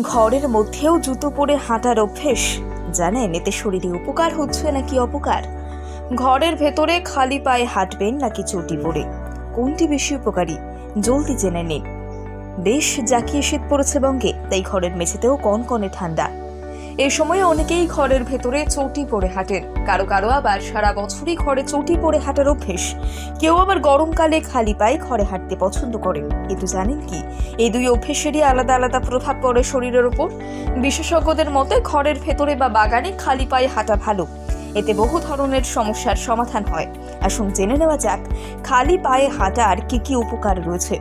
ঘরের মধ্যেও জুতো পরে হাঁটার অভ্যেস। জানেন, এতে শরীরে উপকার হচ্ছে নাকি অপকার? ঘরের ভেতরে খালি পায়ে হাঁটবেন নাকি চটি পরে? কোনটি বেশি উপকারী? জলদি জেনে নিন। বেশ জাকিয়ে শীত পড়েছে বঙ্গে, তাই ঘরের মেঝেতেও কনকনে ঠান্ডা। এই সময়ে অনেকেই ঘরের ভেতরে চটি পরে হাঁটেন। কারও কারও আবার সারা বছরই ঘরে চটি পরে হাঁটার অভ্যেস। কেউ আবার গরমকালে খালি পায়ে ঘরে হাঁটতে পছন্দ করেন। কিন্তু জানেন কি? এই দুই অভ্যেসেরই আলাদা আলাদা প্রভাব পড়ে শরীরের ওপর। বিশেষজ্ঞদের মতে ঘরের ভেতরে বা বাগানে খালি পায়ে হাঁটা ভালো। এতে বহু ধরনের সমস্যার সমাধান হয়। আসুন জেনে নেওয়া যাক, খালি পায়ে হাঁটার কি কি উপকার রয়েছে।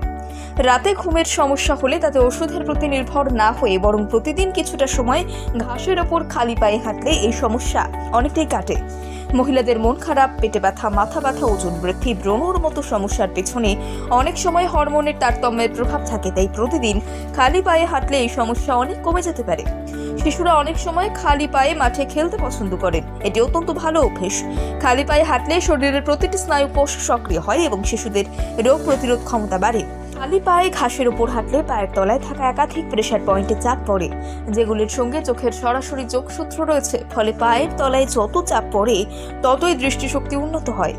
রাতে ঘুমের সমস্যা হলে তাতে ওষুধের প্রতি নির্ভর না হয়ে বরং প্রতিদিন কিছুটা সময় ঘাসের ওপর খালি পায়ে হাঁটলে এই সমস্যা অনেকটাই কাটে। মহিলাদের মন খারাপ, পেটে ব্যথা, মাথা ব্যথা, ওজন বৃদ্ধি, ব্রণর মতো সমস্যার পেছনে অনেক সময় হরমোনের তারতম্যের প্রভাব থাকে, তাই প্রতিদিন খালি পায়ে হাঁটলে এই সমস্যা অনেক কমে যেতে পারে। শিশুরা অনেক সময় খালি পায়ে মাঠে খেলতে পছন্দ করে। এটি অত্যন্ত ভালো অভ্যেস। খালি পায়ে হাঁটলে শরীরের প্রতিটি স্নায়ু কোষ সক্রিয় হয় এবং শিশুদের রোগ প্রতিরোধ ক্ষমতা বাড়ে। খালি পায়ে ঘাসের উপর হাঁটলে পায়ের তলায় থাকা একাধিক প্রেশার পয়েন্টে চাপ পড়ে। যেগুলির সঙ্গে চোখের সরাসরি যোগসূত্র রয়েছে, ফলে পায়ের তলায় যত চাপ পড়ে, ততই দৃষ্টিশক্তি উন্নত হয়।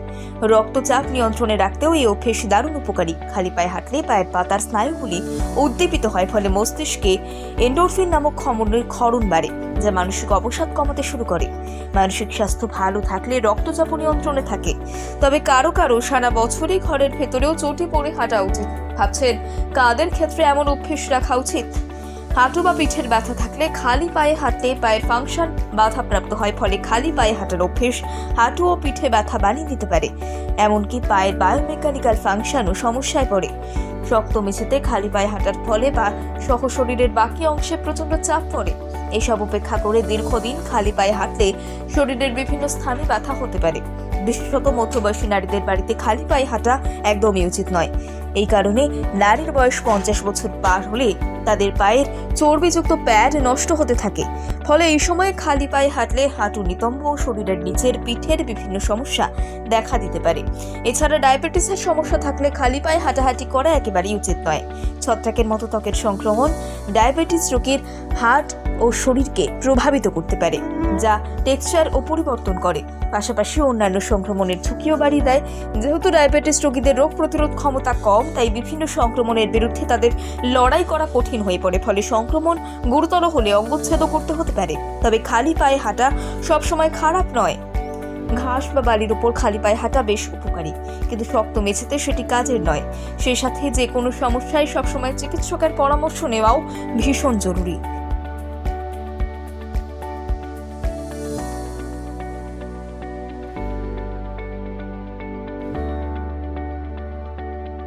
রক্তচাপ নিয়ন্ত্রণে রাখতেও এই অভ্যেস দারুণ উপকারী। খালি পায়ে হাঁটলে পায়ের পাতার স্নায়ুগুলি উদ্দীপিত হয়, ফলে মস্তিষ্কে এন্ডোরফিন নামক ক্ষমনের ক্ষরণ বাড়ে, যা মানসিক অবসাদ কমাতে শুরু করে। মানসিক স্বাস্থ্য ভালো থাকলে রক্তচাপ নিয়ন্ত্রণে থাকে। তবে কারও কারও সারা বছরই ঘরের ভেতরেও চটি পড়ে হাঁটা উচিত। ভাবছেন, কাদের ক্ষেত্রে এমন অভ্যেস রাখা উচিত? হাঁটু বা পিঠের ব্যথা থাকলে খালি পায়ে হাঁটলে পায়ের ফাংশন বাধাপ্রাপ্ত হয়, ফলে খালি পায়ে হাঁটার অভ্যেস হাঁটু ও পিঠে ব্যথা বানিয়ে দিতে পারে। এমনকি পায়ের বায়োমেকানিক্যাল ফাংশনও সমস্যায় পড়ে। শক্ত মেঝেতে খালি পায়ে হাঁটার ফলে বা সহ শরীরের বাকি অংশে প্রচণ্ড চাপ পড়ে। এসব উপেক্ষা করে দীর্ঘদিন খালি পায়ে হাঁটলে শরীরের বিভিন্ন স্থানে ব্যথা হতে পারে। বিশেষত মধ্যবয়সী নারীদের বাড়িতে খালি পায়ে হাঁটা একদমই উচিত নয়। এই কারণে নারীর বয়স পঞ্চাশ বছর পার হলে তাদের পায়ের চর্বিযুক্ত প্যাড নষ্ট হতে থাকে। ফলে এই সময় খালি পায়ে হাঁটলে হাঁটু নিতম্ব ও শরীরের নিচের পিঠের বিভিন্ন সমস্যা দেখা দিতে পারে। এছাড়া ডায়াবেটিসের সমস্যা থাকলে খালি পায়ে হাঁটাহাঁটি করা একেবারেই উচিত নয়। ছত্রাকের মতো ত্বকের সংক্রমণ ডায়াবেটিস রোগীর হার্ট ও শরীরকে প্রভাবিত করতে পারে, যা টেক্সচার ও পরিবর্তন করে। পাশাপাশি অন্যান্য সংক্রমণের ঝুঁকিও বাড়িয়ে দেয়। যেহেতু ডায়াবেটিস রোগীদের রোগ প্রতিরোধ ক্ষমতা কম, তাই বিভিন্ন সংক্রমণের বিরুদ্ধে তাদের লড়াই করা কঠিন হয়ে পড়ে, ফলে সংক্রমণ গুরুতর হলে অঙ্গচ্ছেদ করতে হতে পারে। তবে খালি পায়ে হাঁটা সবসময় খারাপ নয়। ঘাস বা বালির উপর খালি পায়ে হাঁটা বেশ উপকারী। কিন্তু শক্ত মেঝেতে সেটি কাজের নয়। সেই সাথে যে কোনো সমস্যায় সবসময় চিকিৎসকের পরামর্শ নেওয়াও ভীষণ জরুরি।